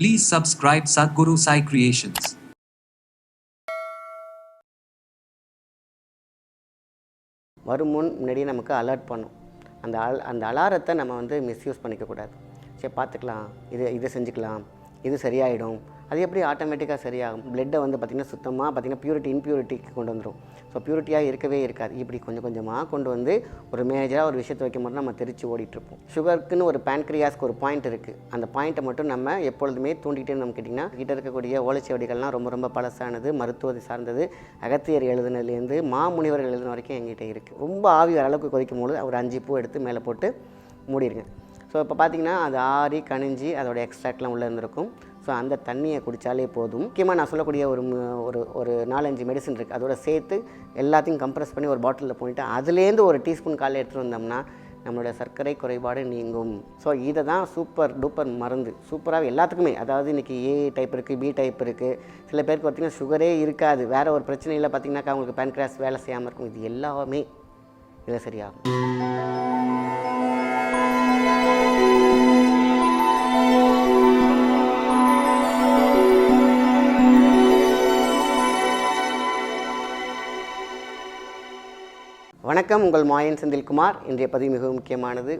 Please subscribe Sadhguru Sai Creations. வரும் முன் முன்னாடியே நமக்கு அலர்ட் பண்ணும். அந்த அல் அந்த அலாரத்தை நம்ம வந்து மிஸ்யூஸ் பண்ணிக்கக்கூடாது. சரி பார்த்துக்கலாம். இது இதை செஞ்சுக்கலாம். இது சரியாயிடும். அது எப்படி ஆட்டோமேட்டிக்காக சரியாகும்? பிளட்டை வந்து பார்த்திங்கன்னா சுத்தமாக பார்த்திங்கன்னா பியூரிட்டி இன்பியூரிட்டிக்கு கொண்டு வந்துடும் ஸோ பியூரிட்டியாக இருக்கவே இருக்காது. இப்படி கொஞ்சம் கொஞ்சமாக கொண்டு வந்து ஒரு மேஜராக ஒரு விஷயத்தை வைக்கும் போது நம்ம தெரிச்சு ஓடிட்டுருப்போம். சுகருக்குன்னு ஒரு பேன்க்ரியாஸ்க்கு ஒரு பாயிண்ட் இருக்குது அந்த பாயிண்ட்டை மட்டும் நம்ம எப்பொழுதுமே தூண்டிகிட்டே நம்ம கேட்டிங்கன்னா கிட்ட இருக்கக்கூடிய ஓலைச்சுவடிகள்லாம் ரொம்ப ரொம்ப பழசானது மருத்துவத்தை சார்ந்தது. அகத்தியர் எழுதுனதுலேருந்து மாமுனிவர்கள் எழுதுன வரைக்கும் எங்கிட்ட இருக்குது ரொம்ப ஆவி வர அளவுக்கு கொதிக்கும் போது ஒரு அஞ்சு பூ எடுத்து மேலே போட்டு மூடிடுங்க ஸோ இப்போ பார்த்தீங்கன்னா அது ஆறி கணிஞ்சி அதோட எக்ஸ்ட்ராக்ட்லாம் உள்ளே இருந்திருக்கும். ஸோ அந்த தண்ணியை குடித்தாலே போதும். முக்கியமாக நான் சொல்லக்கூடிய ஒரு ஒரு ஒரு நாலஞ்சு மெடிசன் இருக்குது அதோட சேர்த்து எல்லாத்தையும் கம்ப்ரெஸ் பண்ணி ஒரு பாட்டிலில் போயிட்டு அதுலேருந்து ஒரு டீஸ்பூன் காலையில் எடுத்துகிட்டு வந்தோம்னா நம்மளோட சர்க்கரை குறைபாடு நீங்கும். ஸோ இதை தான் சூப்பர் டூப்பர் மருந்து. சூப்பராக எல்லாத்துக்குமே. அதாவது இன்றைக்கி ஏ டைப் இருக்குது பி டைப் இருக்குது சில பேருக்கு பார்த்திங்கன்னா சுகரே இருக்காது. வேறு ஒரு பிரச்சனையில் பார்த்திங்கனாக்கா அவங்களுக்கு பேன்கிராஸ் வேலை செய்யாமல் இருக்கும். இது எல்லாமே இதில் சரியாகும். வணக்கம். உங்கள் மாயன் செந்தில்குமார். இன்றைய பதிவு மிகவும் முக்கியமானது.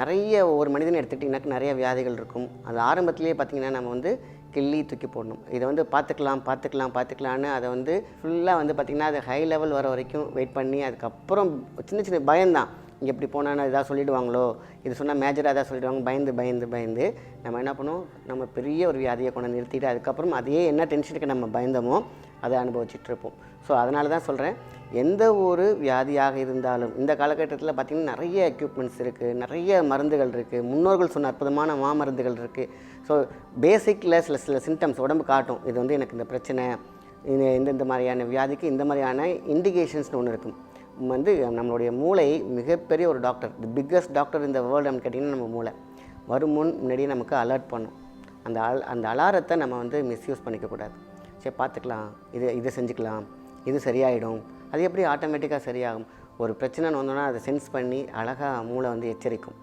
நிறைய ஒரு மனிதனை எடுத்துக்கிட்டிங்கனாக்க நிறைய வியாதிகள் இருக்கும். அது ஆரம்பத்திலேயே பார்த்திங்கன்னா நம்ம வந்து கிள்ளி தூக்கி போடணும். இதை வந்து பார்த்துக்கலாம் பார்த்துக்கலாம் பார்த்துக்கலான்னு அதை வந்து ஃபுல்லாக வந்து பார்த்திங்கன்னா அது ஹை லெவல் வர வரைக்கும் வெயிட் பண்ணி அதுக்கப்புறம் சின்ன சின்ன பயம்தான். இங்கே இப்படி போனால் இதாக சொல்லிவிடுவாங்களோ இது சொன்னால் மேஜராக எதாவது சொல்லிடுவாங்க பயந்து பயந்து பயந்து நம்ம என்ன பண்ணுவோம்? நம்ம பெரிய ஒரு வியாதியை கொண்டு நிறுத்திட்டு அதுக்கப்புறம் அதே என்ன டென்ஷனுக்கு நம்ம பயந்தோமோ அதை அனுபவிச்சுட்டு இருப்போம். ஸோ அதனால தான் சொல்கிறேன் எந்த ஒரு வியாதியாக இருந்தாலும் இந்த காலகட்டத்தில் பார்த்திங்கன்னா நிறைய எக்யூப்மெண்ட்ஸ் இருக்குது நிறைய மருந்துகள் இருக்குது முன்னோர்கள் சொன்ன அற்புதமான மாமருந்துகள் இருக்குது ஸோ பேசிக்கில் சில சில சிம்டம்ஸ் உடம்பு காட்டும். இது வந்து எனக்கு இந்த பிரச்சனை இது இந்த இந்த மாதிரியான வியாதிக்கு இந்த மாதிரியான இண்டிகேஷன்ஸ்னு ஒன்று இருக்கும். வந்து நம்மளுடைய மூளை மிகப்பெரிய ஒரு டாக்டர் தி பிக்கஸ்ட் டாக்டர் இந்த வேர்ல்டு கேட்டிங்கன்னா நம்ம மூளை. வரும் முன் முன்னாடியே நமக்கு அலர்ட் பண்ணும். அந்த அல் அந்த அலாரத்தை நம்ம வந்து மிஸ்யூஸ் பண்ணிக்கக்கூடாது. சரி பார்த்துக்கலாம். இது இதை செஞ்சுக்கலாம். இது சரியாயிடும். அது எப்படி ஆட்டோமேட்டிக்காக சரியாகும்? ஒரு பிரச்சனைன்னு வந்தோன்னா அதை சென்ஸ் பண்ணி அழகாக மூளை வந்து எச்சரிக்கும்.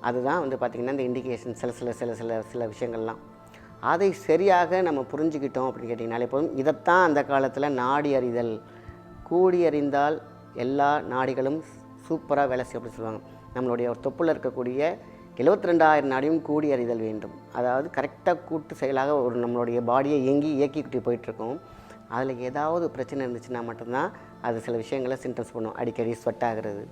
அதுதான் வந்து பார்த்திங்கன்னா இந்த இண்டிகேஷன் சில சில சில சில சில விஷயங்கள்லாம். அதை சரியாக நம்ம புரிஞ்சுக்கிட்டோம் அப்படின்னு கேட்டிங்கனாலே போதும். இதைத்தான் அந்த காலத்தில் நாடி அறிதல். கூடி அறிந்தால் எல்லா நாடிகளும் சூப்பராக வேலை செய்யும் அப்படின்னு சொல்லுவாங்க. நம்மளுடைய ஒரு தொப்புல இருக்கக்கூடிய எழுபத்தி ரெண்டாயிரம் நாடியும் கூடி அறிதல் வேண்டும். அதாவது கரெக்டாக கூட்டு செயலாக ஒரு நம்மளுடைய பாடியை இயங்கி இயக்கிக்கிட்டு போயிட்டுருக்கோம். அதில் ஏதாவது பிரச்சனை இருந்துச்சுன்னா மட்டும்தான் அது சில விஷயங்களை சிம்டம்ஸ் பண்ணும். அடிக்கடி ஸ்வெட் ஆகிறது.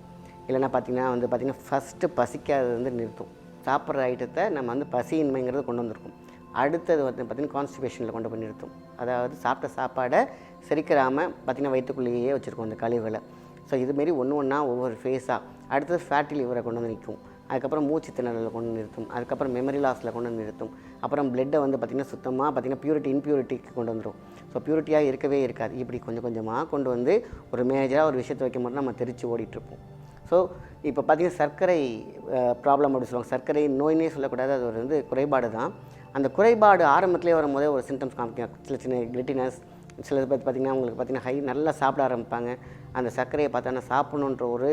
இல்லைன்னா பார்த்திங்கன்னா வந்து பார்த்திங்கன்னா ஃபஸ்ட்டு பசிக்காதது வந்து நிறுத்தும். சாப்பிட்ற ஐட்டத்தை நம்ம வந்து பசியின்மைங்கிறது கொண்டு வந்திருக்கோம். அடுத்தது வந்து பார்த்திங்கன்னா கான்ஸ்டிபேஷனில் கொண்டு போய் நிறுத்தும். அதாவது சாப்பிட்ட சாப்பாடை செரிக்கிறாமல் பார்த்திங்கன்னா வயிற்றுக்குள்ளேயே வச்சுருக்கோம் அந்த கழிவுகளை. ஸோ இதுமாரி ஒன்று ஒன்றா ஒவ்வொரு ஃபேஸாக அடுத்தது ஃபேட்டி லிவரை கொண்டு வந்து நிற்கும். அதுக்கப்புறம் மூச்சு திணறலில் கொண்டு நிறுத்தும். அதுக்கப்புறம் மெமரி லாஸில் கொண்டு வந்து நிறுத்தும். அப்புறம் பிளட்டை வந்து பார்த்திங்கன்னா சுத்தமாக பார்த்திங்கன்னா பியூரிட்டி இன்பியூரிட்டிக்கு கொண்டு வந்துடும் ஸோ பியூரிட்டியாக இருக்கவே இருக்காது. இப்படி கொஞ்சம் கொஞ்சமாக கொண்டு வந்து ஒரு மேஜராக ஒரு விஷயத்தை வைக்கும் போது நம்ம தெரிச்சு ஓடிட்டுருப்போம். ஸோ இப்போ பார்த்திங்கன்னா சர்க்கரை ப்ராப்ளம் அப்படின்னு சொல்லுவாங்க. சர்க்கரை நோயினே சொல்லக்கூடாது. அது ஒரு வந்து குறைபாடு தான். அந்த குறைபாடு ஆரம்பத்திலே வரும்போதே ஒரு சிம்டம்ஸ் காமிக்கும். சின்ன சின்ன கிரிட்டினஸ் சில பேர் பார்த்திங்கன்னா உங்களுக்கு பார்த்திங்கன்னா ஹை நல்லா சாப்பிட ஆரம்பிப்பாங்க. அந்த சர்க்கரையை பார்த்தோன்னா சாப்பிடணுன்ற ஒரு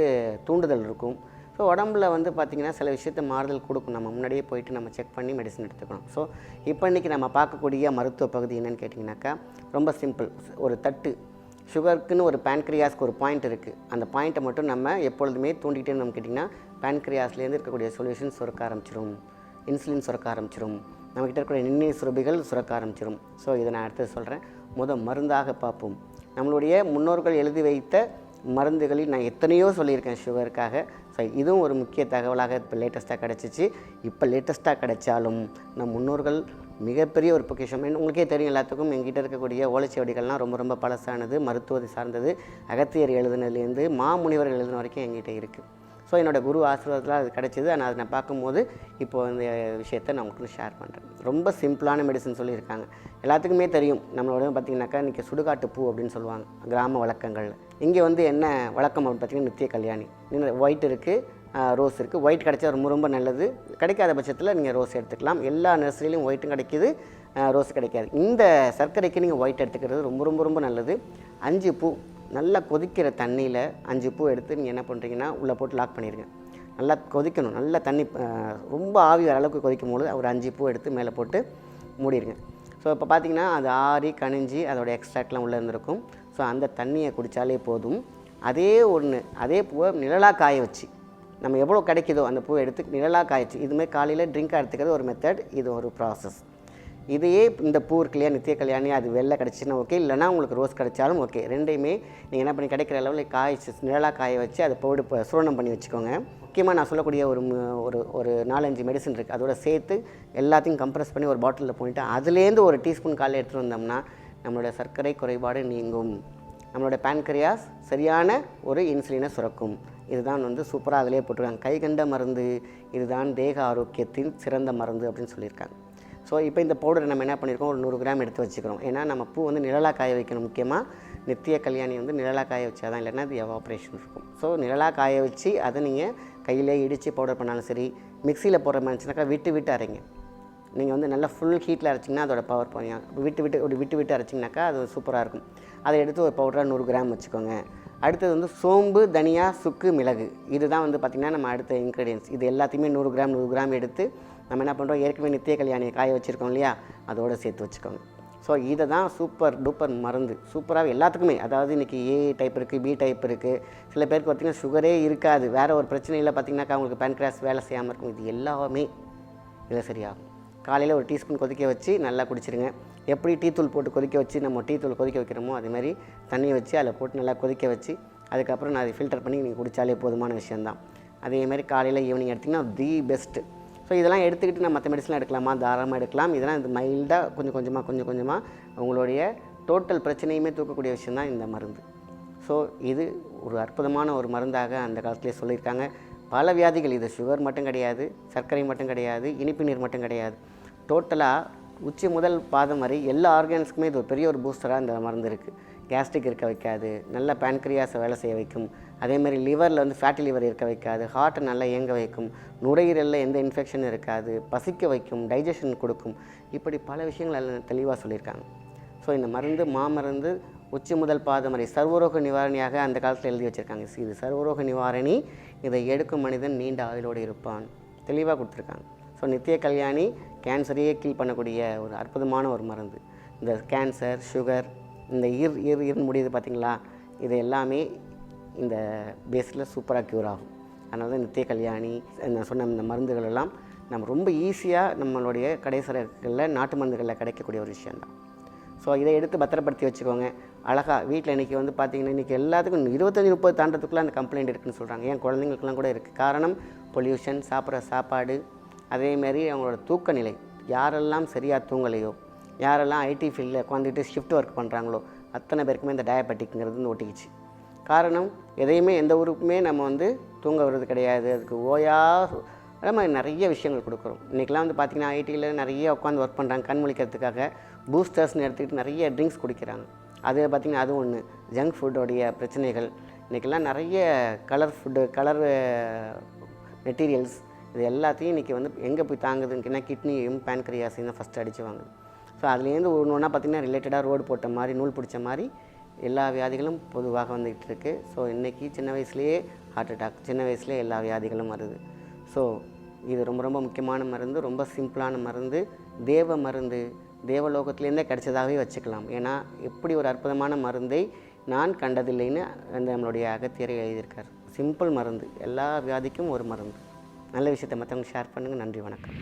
தூண்டுதல் இருக்கும். ஸோ உடம்புல வந்து பார்த்திங்கன்னா சில விஷயத்த மாறுதல் கொடுக்கும். நம்ம முன்னாடியே போயிட்டு நம்ம செக் பண்ணி மெடிசன் எடுத்துக்கணும். ஸோ இப்போ இன்றைக்கி நம்ம பார்க்கக்கூடிய மருத்துவ பகுதி என்னென்னு கேட்டிங்கனாக்கா ரொம்ப சிம்பிள் ஒரு தட்டு. சுகருக்குன்னு ஒரு பேன்க்ரியாஸ்க்கு ஒரு பாயிண்ட் இருக்குது அந்த பாயிண்ட்டை மட்டும் நம்ம எப்பொழுதுமே தூண்டிக்கிட்டே நம்ம கேட்டிங்கன்னா பேன்க்ரியாஸ்லேருந்து இருக்கக்கூடிய சொல்யூஷன் சுரக்க ஆரம்பிச்சிரும். இன்சுலின் சுரக்க ஆரம்பிச்சிரும். நம்மக்கிட்ட இருக்கிற நிர்ணய சுரபிகள் சுரக்க ஆரம்பிச்சிரும். ஸோ இதை நான் அடுத்து சொல்கிறேன் முத மருந்தாக பார்ப்போம். நம்மளுடைய முன்னோர்கள் எழுதி வைத்த மருந்துகளில் நான் எத்தனையோ சொல்லியிருக்கேன் சுகருக்காக. ஸோ இதுவும் ஒரு முக்கிய தகவலாக இப்போ லேட்டஸ்ட்டாக கிடச்சிச்சு. இப்போ லேட்டஸ்ட்டாக கிடைச்சாலும் நம் முன்னோர்கள் மிகப்பெரிய ஒரு பொக்கிஷம். என்ன- உங்களுக்கே தெரியும் எல்லாத்துக்கும் எங்கிட்ட இருக்கக்கூடிய ஓலைச்சுவடிகள்லாம் ரொம்ப ரொம்ப பழசானது மருத்துவத்தை சார்ந்தது. அகத்தியர் எழுதுனதுலேருந்து மாமுனிவர்கள் எழுதுன வரைக்கும் எங்கிட்ட இருக்குது ஸோ என்னோட குரு ஆசீர்வாதத்தில் அது கிடச்சிது. ஆனால் அதை நான் பார்க்கும்போது இப்போ இந்த விஷயத்தை நான் உங்களுக்கு ஷேர் பண்ணுறேன் ரொம்ப சிம்பிளான மெடிசன் சொல்லியிருக்காங்க. எல்லாத்துக்குமே தெரியும். நம்மளோட பார்த்தீங்கன்னாக்கா இன்றைக்கி சுடுகாட்டு பூ அப்படின்னு சொல்லுவாங்க. கிராம வழக்கங்களில். இங்கே வந்து என்ன வழக்கம் அப்படின்னு பார்த்தீங்கன்னா நித்திய கல்யாணி. ஒயிட் இருக்குது ரோஸ் இருக்குது ஒயிட் கிடைச்சா ரொம்ப ரொம்ப நல்லது. கிடைக்காத பட்சத்தில் நீங்கள் ரோஸ் எடுத்துக்கலாம். எல்லா நர்சரிலையும் ஒயிட்டும் கிடைக்கிது ரோஸ் கிடைக்காது. இந்த சர்க்கரைக்கு நீங்கள் ஒயிட் எடுத்துக்கிறது ரொம்ப ரொம்ப ரொம்ப நல்லது. அஞ்சு பூ நல்லா கொதிக்கிற தண்ணியில் அஞ்சு பூ எடுத்து நீங்கள் என்ன பண்ணுறீங்கன்னா உள்ளே போட்டு லாக் பண்ணிடுங்க நல்லா கொதிக்கணும். நல்லா தண்ணி ரொம்ப ஆவி வர அளவுக்கு கொதிக்கும் பொழுது ஒரு அஞ்சு பூ எடுத்து மேலே போட்டு மூடிடுங்க ஸோ இப்போ பார்த்தீங்கன்னா அது ஆறி கணிஞ்சி அதோட எக்ஸ்ட்ராக்ட்லாம் உள்ளே இருந்திருக்கும். ஸோ அந்த தண்ணியை குடித்தாலே போதும். அதே ஒன்று அதே பூவை நிழலாக காய வச்சு நம்ம எவ்வளோ கிடைக்குதோ அந்த பூவை எடுத்து நிழலாக காய்ச்சி இதுமாதிரி காலையில் ட்ரிங்காக எடுத்துக்கிறது ஒரு மெத்தட் இது ஒரு ப்ராசஸ் இதையே இந்த பூ இருக்கு இல்லையா நித்திய கல்யாணி அது வெள்ளை கிடச்சின்னா ஓகே இல்லைனா உங்களுக்கு ரோஸ் கிடைச்சாலும் ஓகே ரெண்டையுமே நீங்கள் என்ன பண்ணி கிடைக்கிற அளவில் காய்ச்சி நிழலாக காய வச்சு அதை பவுடு சுரணம் சூரணம் பண்ணி வச்சுக்கோங்க. முக்கியமாக நான் சொல்லக்கூடிய ஒரு ஒரு ஒரு நாலஞ்சு மெடிசன் இருக்குது அதோட சேர்த்து எல்லாத்தையும் கம்ப்ரெஸ் பண்ணி ஒரு பாட்டிலில் போயிட்டு அதுலேருந்து ஒரு டீஸ்பூன் காலையில் எடுத்துகிட்டு வந்தோம்னா நம்மளோட சர்க்கரை குறைபாடு நீங்கும். நம்மளோட பேன்கரியாஸ் சரியான ஒரு இன்சுலினை சுரக்கும். இதுதான் வந்து சூப்பராக அதிலே போட்டிருக்காங்க. கைகண்ட மருந்து இதுதான் தேக ஆரோக்கியத்தின் சிறந்த மருந்து அப்படின்னு சொல்லியிருக்காங்க. ஸோ இப்போ இந்த பவுடரை நம்ம என்ன பண்ணியிருக்கோம் ஒரு நூறு கிராம் எடுத்து வச்சுக்கிறோம். ஏன்னா நம்ம பூ வந்து நிழலாக காய வைக்கணும் முக்கியமாக நித்திய கல்யாணி வந்து நிழலாக காய வச்சா தான் இல்லைன்னா அது எவாப்ரேஷன் இருக்கும். ஸோ நிழலாக காய வச்சு அதை நீங்கள் கையிலே இடித்து பவுடர் பண்ணாலும் சரி மிக்சியில் போடுற மாதிரி இருந்துச்சுனாக்கா விட்டு விட்டு அரைங்க. நீங்கள் வந்து நல்லா ஃபுல் ஹீட்டில் அரைச்சிங்கன்னா அதோட பவர் போய் விட்டு விட்டு ஒரு விட்டு விட்டு அரைச்சிங்கனாக்கா அது சூப்பராக இருக்கும். அதை எடுத்து ஒரு பவுடராக நூறு கிராம் வச்சுக்கோங்க. அடுத்தது வந்து சோம்பு தனியா சுக்கு மிளகு. இதுதான் வந்து பார்த்திங்கன்னா நம்ம அடுத்த இன்க்ரீடியன்ஸ் இது எல்லாத்தையுமே நூறு கிராம் நூறு கிராம் எடுத்து நம்ம என்ன பண்ணுறோம் ஏற்கனவே நித்திய கல்யாணியை காய வச்சுருக்கோம் இல்லையா? அதோடு சேர்த்து வச்சுக்கோங்க. ஸோ இதை தான் சூப்பர் டூப்பர் மருந்து சூப்பராக எல்லாத்துக்குமே. அதாவது இன்றைக்கி ஏ டைப் இருக்குது பி டைப் இருக்குது சில பேருக்கு பார்த்திங்கன்னா சுகரே இருக்காது. வேறு ஒரு பிரச்சனையில் பார்த்திங்கனாக்கா அவங்களுக்கு பேன்க்ராஸ் வேலை செய்யாமல் இருக்கும். இது எல்லாமே இதில் சரியாகும். காலையில் ஒரு டீஸ்பூன் கொதிக்க வச்சு நல்லா குடிச்சிருங்க. எப்படி டீ தூள் போட்டு கொதிக்க வச்சு நம்ம டீ தூள் கொதிக்க வைக்கிறோமோ அதுமாதிரி தண்ணியை வச்சு அதில் போட்டு நல்லா கொதிக்க வச்சு அதுக்கப்புறம் நான் அதை ஃபில்டர் பண்ணி நீங்கள் குடித்தாலே போதுமான விஷயந்தான் அதேமாதிரி காலையில் ஈவினிங் எடுத்திங்கன்னா தி பெஸ்ட்டு ஸோ இதெல்லாம் எடுத்துக்கிட்டு நம்ம மற்ற மெடிசன்லாம் எடுக்கலாமா? தாராளமாக எடுக்கலாம். இதெல்லாம் இது மைல்டாக கொஞ்சம் கொஞ்சமாக கொஞ்சம் கொஞ்சமாக உங்களுடைய டோட்டல் பிரச்சனையுமே தூக்கக்கூடிய விஷயந்தான் இந்த மருந்து. ஸோ இது ஒரு அற்புதமான ஒரு மருந்தாக அந்த காலத்திலே சொல்லியிருக்காங்க. பல வியாதிகள் இது சுகர் மட்டும் கிடையாது சர்க்கரை மட்டும் கிடையாது இனிப்பு நீர் மட்டும் கிடையாது. டோட்டலாக உச்சி முதல் பாதம் வரை எல்லா ஆர்கான்ஸ்க்குமே இது ஒரு பெரிய ஒரு பூஸ்டராக இந்த மருந்து இருக்குது கேஸ்ட்ரிக் இருக்க வைக்காது நல்ல பேன்க்ரியாஸை வேலை செய்ய வைக்கும். அதே மாதிரி லிவரில் வந்து ஃபேட்டி லிவர் இருக்க வைக்காது ஹார்ட்டை நல்லா இயங்க வைக்கும் நுரையீரலில் எந்த இன்ஃபெக்ஷன் இருக்காது பசிக்க வைக்கும் டைஜஷன் கொடுக்கும். இப்படி பல விஷயங்கள் எல்லாம் தெளிவாக சொல்லியிருக்காங்க. ஸோ இந்த மருந்து மாமருந்து உச்சி முதல் பாதம் வரை சர்வரோக நிவாரணியாக அந்த காலத்தில் எழுதி வச்சுருக்காங்க. இது சர்வரோக நிவாரணி இதை எடுக்கும் மனிதன் நீண்ட ஆயுளோடு இருப்பான். தெளிவாக கொடுத்துருக்காங்க. ஸோ நித்திய கல்யாணி கேன்சரையே கீழ் பண்ணக்கூடிய ஒரு அற்புதமான ஒரு மருந்து. இந்த கேன்சர் சுகர் இந்த ஈர் ஈர் ஈர்னு முடியுது பார்த்திங்களா இது எல்லாமே இந்த பேஸில் சூப்பராக க்யூர் ஆகும். அதனால தான் நித்திய கல்யாணி நான் சொன்ன இந்த மருந்துகள் எல்லாம் நம்ம ரொம்ப ஈஸியாக நம்மளுடைய கடைசரகளில் நாட்டு மருந்துகளில் கிடைக்கக்கூடிய ஒரு விஷயந்தான் ஸோ இதை எடுத்து பத்திரப்படுத்தி வச்சுக்கோங்க. அழகாக வீட்டில் இன்றைக்கி வந்து பார்த்தீங்கன்னா இன்றைக்கி எல்லாத்துக்கும் இருபத்தஞ்சி முப்பது தாண்டத்துக்குள்ளே அந்த கம்ப்ளைண்ட் இருக்குன்னு சொல்கிறாங்க ஏன் குழந்தைங்களுக்குலாம் கூட இருக்குது காரணம் பொல்யூஷன் சாப்பிட்ற சாப்பாடு அதேமாரி அவங்களோட தூக்க நிலை. யாரெல்லாம் சரியாக தூங்கலையோ யாரெல்லாம் ஐடி ஃபீல்டில் உட்காந்துட்டு ஷிஃப்ட் ஒர்க் பண்ணுறாங்களோ அத்தனை பேருக்குமே இந்த டயபெட்டிக்ங்கிறது வந்து ஒட்டிக்கிச்சு. காரணம் எதையுமே எந்த ஊருக்குமே நம்ம வந்து தூங்க வர்றது கிடையாது. அதுக்கு ஓயா நம்ம மாதிரி நிறைய விஷயங்கள் கொடுக்குறோம். இன்றைக்கெலாம் வந்து பார்த்திங்கன்னா ஐடியில் நிறைய உட்காந்து ஒர்க் பண்ணுறாங்க கண் முழிக்கிறதுக்காக பூஸ்டர்ஸ்னு எடுத்துக்கிட்டு நிறைய ட்ரிங்க்ஸ் குடிக்கிறாங்க. அது பார்த்திங்கன்னா அது ஒன்று ஜங்க் ஃபுட்டோடைய பிரச்சனைகள். இன்றைக்கெல்லாம் நிறைய கலர் ஃபுட்டு கலர் மெட்டீரியல்ஸ் இது எல்லாத்தையும் இன்றைக்கி வந்து எங்கே போய் தாங்குதுன்னா கிட்னியும் பேன்க்ரியாஸையும் தான் ஃபஸ்ட்டு அடித்து வாங்குது. ஸோ அதுலேருந்து ஒன்று ஒன்றா பார்த்திங்கன்னா ரிலேட்டடாக ரோடு போட்ட மாதிரி நூல் பிடிச்ச மாதிரி எல்லா வியாதிகளும் பொதுவாக வந்துக்கிட்டு இருக்கு. ஸோ இன்றைக்கி சின்ன வயசுலேயே ஹார்ட் அட்டாக் சின்ன வயசுலேயே எல்லா வியாதிகளும் வருது. ஸோ இது ரொம்ப ரொம்ப முக்கியமான மருந்து ரொம்ப சிம்பிளான மருந்து. தேவ மருந்து தேவலோகத்துலேருந்தே கிடைச்சதாகவே வச்சுக்கலாம். ஏன்னா எப்படி ஒரு அற்புதமான மருந்தை நான் கண்டதில்லைன்னு அந்த நம்மளுடைய அகத்தியரை எழுதியிருக்கார். சிம்பிள் மருந்து எல்லா வியாதிக்கும் ஒரு மருந்து. நல்ல விஷயத்தை மற்றவங்க ஷேர் பண்ணுங்கள் நன்றி வணக்கம்.